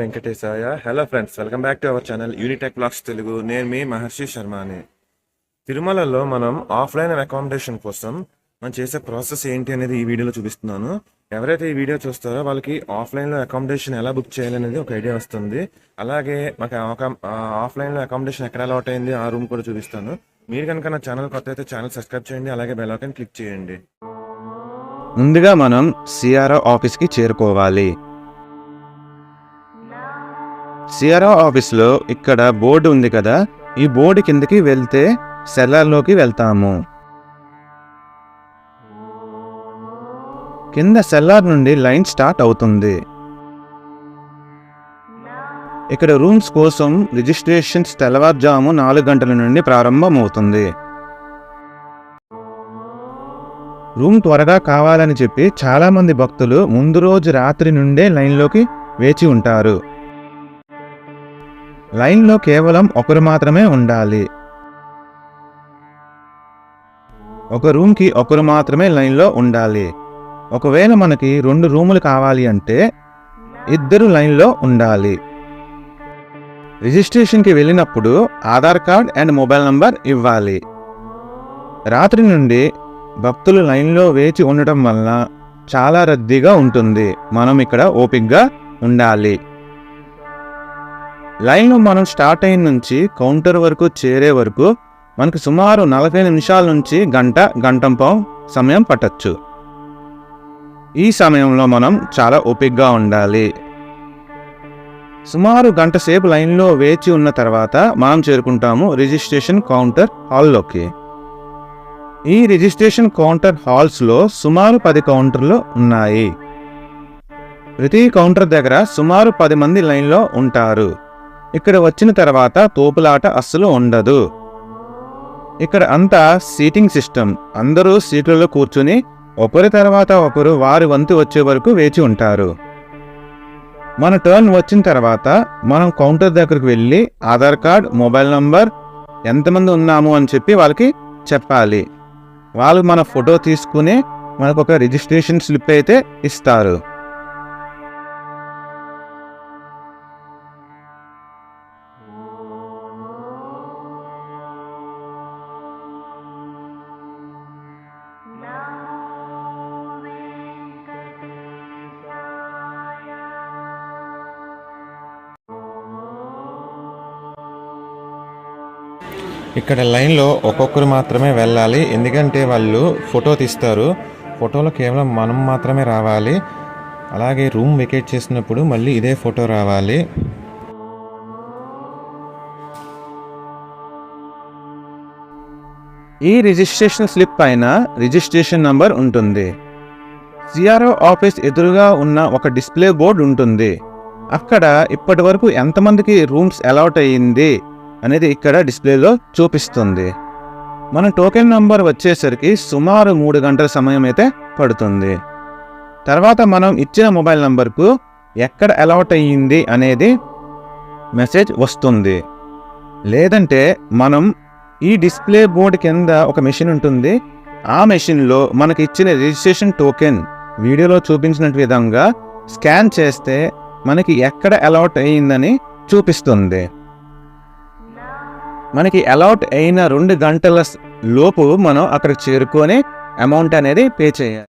Venkatesaya. Hello friends welcome back to our channel Unitech blogs Telugu నేను మీ మహర్షి శర్మని. తిరుమలలో మనం ఆఫ్లైన్ అకామిడేషన్ కోసం మనం చేసే ప్రాసెస్ ఏంటి అనేది ఈ వీడియోలో చూపిస్తున్నాను. ఎవరైతే ఈ వీడియో చూస్తారో వాళ్ళకి ఆఫ్లైన్లో అకామిడేషన్ ఎలా బుక్ చేయాలనేది ఒక ఐడియా వస్తుంది. అలాగే మాకు ఒక ఆఫ్లైన్లో అకామిడేషన్ ఎక్కడ అలవాట్ అయింది ఆ రూమ్ కూడా చూపిస్తాను. మీరు కనుక నా ఛానల్ కొత్త అయితే ఛానల్ సబ్స్క్రైబ్ చేయండి అలాగే బెల్ ఐకాన్ క్లిక్ చేయండి. ముందుగా మనం సిఆర్ఓ ఆఫీస్కి చేరుకోవాలి. సిఆర్ఓ ఆఫీస్లో ఇక్కడ బోర్డు ఉంది కదా ఈ బోర్డు కిందకి వెళ్తే సెల్లార్లోకి వెళ్తాము. కింద సెల్లార్ నుండి లైన్ స్టార్ట్ అవుతుంది. ఇక్కడ రూమ్స్ కోసం రిజిస్ట్రేషన్స్ తెల్లవారుజాము నాలుగు గంటల నుండి ప్రారంభమవుతుంది. రూమ్ త్వరగా కావాలని చెప్పి చాలామంది భక్తులు ముందు రోజు రాత్రి నుండే లైన్లోకి వేచి ఉంటారు. లైన్లో కేవలం ఒకరు మాత్రమే ఉండాలి. ఒక రూమ్కి ఒకరు మాత్రమే లైన్లో ఉండాలి. ఒకవేళ మనకి రెండు రూములు కావాలి అంటే ఇద్దరు లైన్లో ఉండాలి. రిజిస్ట్రేషన్కి వెళ్ళినప్పుడు Aadhaar card and mobile number ఇవ్వాలి. రాత్రి నుండి భక్తులు లైన్లో వేచి ఉండటం వలన చాలా రద్దీగా ఉంటుంది. మనం ఇక్కడ ఓపిక్గా ఉండాలి. లైన్లో మనం స్టార్ట్ అయిన నుంచి కౌంటర్ వరకు చేరే వరకు మనకు సుమారు నలభై నిమిషాల నుంచి గంట గంటంపావు సమయం పట్టచ్చు. ఈ సమయంలో మనం చాలా ఓపిక్గా ఉండాలి. సుమారు గంట సేపు లైన్లో వేచి ఉన్న తర్వాత మనం చేరుకుంటాము రిజిస్ట్రేషన్ కౌంటర్ హాల్లోకి. ఈ రిజిస్ట్రేషన్ కౌంటర్ హాల్స్లో సుమారు పది కౌంటర్లు ఉన్నాయి. ప్రతి కౌంటర్ దగ్గర సుమారు పది మంది లైన్లో ఉంటారు. ఇక్కడ వచ్చిన తర్వాత తోపులాట అస్సలు ఉండదు. ఇక్కడ అంతా సీటింగ్ సిస్టమ్. అందరూ సీట్లలో కూర్చుని ఒకరి తర్వాత ఒకరు వారి వంతు వచ్చే వరకు వేచి ఉంటారు. మన టర్న్ వచ్చిన తర్వాత మనం కౌంటర్ దగ్గరకు వెళ్ళి ఆధార్ కార్డ్ మొబైల్ నంబర్ ఎంతమంది ఉన్నాము అని చెప్పి వాళ్ళకి చెప్పాలి. వాళ్ళు మన ఫోటో తీసుకుని మనకు ఒక రిజిస్ట్రేషన్ స్లిప్ అయితే ఇస్తారు. ఇక్కడ లైన్లో ఒక్కొక్కరు మాత్రమే వెళ్ళాలి. ఎందుకంటే వాళ్ళు ఫోటో తీస్తారు. ఫోటోలో కేవలం మనం మాత్రమే రావాలి. అలాగే రూమ్ వెకేట్ చేసినప్పుడు మళ్ళీ ఇదే ఫోటో రావాలి. ఈ రిజిస్ట్రేషన్ స్లిప్ పైన రిజిస్ట్రేషన్ నంబర్ ఉంటుంది. సిఆర్ఓ ఆఫీస్ ఎదురుగా ఉన్న ఒక డిస్ప్లే బోర్డు ఉంటుంది. అక్కడ ఇప్పటి వరకు ఎంతమందికి రూమ్స్ అలాట్ అయ్యింది? అనేది ఇక్కడ డిస్ప్లేలో చూపిస్తుంది. మన టోకెన్ నంబర్ వచ్చేసరికి సుమారు మూడు గంటల సమయం అయితే పడుతుంది. తర్వాత మనం ఇచ్చిన మొబైల్ నంబర్కు ఎక్కడ అలౌట్ అయ్యింది అనేది మెసేజ్ వస్తుంది. లేదంటే మనం ఈ డిస్ప్లే బోర్డు కింద ఒక మెషిన్ ఉంటుంది. ఆ మెషిన్లో మనకి ఇచ్చిన రిజిస్ట్రేషన్ టోకెన్ వీడియోలో చూపించిన విధంగా స్కాన్ చేస్తే మనకి ఎక్కడ అలౌట్ అయ్యిందని చూపిస్తుంది. మనకి అలాట్ అయిన రెండు గంటల లోపు మనం అక్కడ చేరుకొని అమౌంట్ అనేది పే చేయాలి.